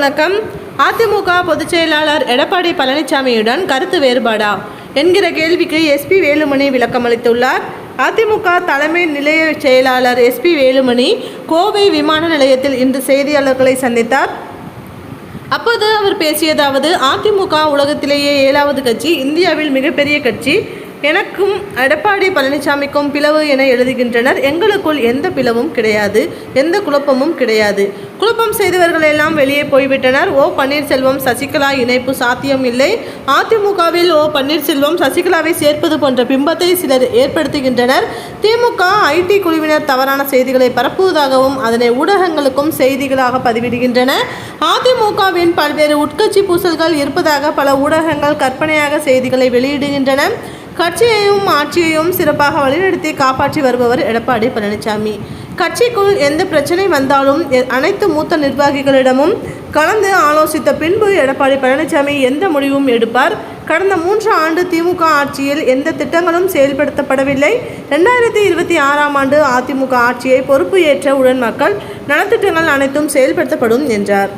வணக்கம். அதிமுக பொதுச் செயலாளர் எடப்பாடி பழனிசாமியுடன் கருத்து வேறுபாடா? என்கிற கேள்விக்கு எஸ்பி வேலுமணி விளக்கமளித்துள்ளார் அதிமுக தலைமை நிலைய செயலாளர் எஸ்பி வேலுமணி கோவை விமான நிலையத்தில் இன்று செய்தியாளர்களை சந்தித்தார். அப்போது அவர் பேசியதாவது அதிமுக உலகத்திலேயே ஏழாவது கட்சி இந்தியாவில் மிகப்பெரிய கட்சி. எனக்கும் எடப்பாடி பழனிசாமிக்கும் பிளவு என எழுதுகின்றனர். எங்களுக்குள் எந்த பிளவும் கிடையாது எந்த குழப்பமும் கிடையாது. குழப்பம் செய்தவர்கள் எல்லாம் வெளியே போய்விட்டனர். ஓ பன்னீர்செல்வம் சசிகலா இணைப்பு சாத்தியம் இல்லை. அதிமுகவில் ஓ பன்னீர்செல்வம் சசிகலாவை சேர்ப்பது போன்ற பிம்பத்தை சிலர் ஏற்படுத்துகின்றனர். திமுக ஐடி குழுவினர் தவறான செய்திகளை பரப்புவதாகவும் அதனை ஊடகங்களுக்கும் செய்திகளாக பதிவிடுகின்றன. அதிமுகவின் பல்வேறு உட்கட்சி பூசல்கள் இருப்பதாக பல ஊடகங்கள் கற்பனையாக செய்திகளை வெளியிடுகின்றன. கட்சியையும் ஆட்சியையும் சிறப்பாக வழிநடத்தி காப்பாற்றி வருபவர் எடப்பாடி பழனிசாமி. கட்சிக்குள் எந்த பிரச்சனை வந்தாலும் அனைத்து மூத்த நிர்வாகிகளிடமும் கலந்து ஆலோசித்த பின்பு எடப்பாடி பழனிசாமி எந்த முடிவும் எடுப்பார்? கடந்த மூன்று ஆண்டு திமுக ஆட்சியில் எந்த திட்டங்களும் செயல்படுத்தப்படவில்லை. ரெண்டாயிரத்தி இருபத்தி ஆறாம் ஆண்டு அதிமுக ஆட்சியை பொறுப்பு ஏற்ற உடன் மக்கள் நலத்திட்டங்கள் அனைத்தும் செயல்படுத்தப்படும் என்றார்.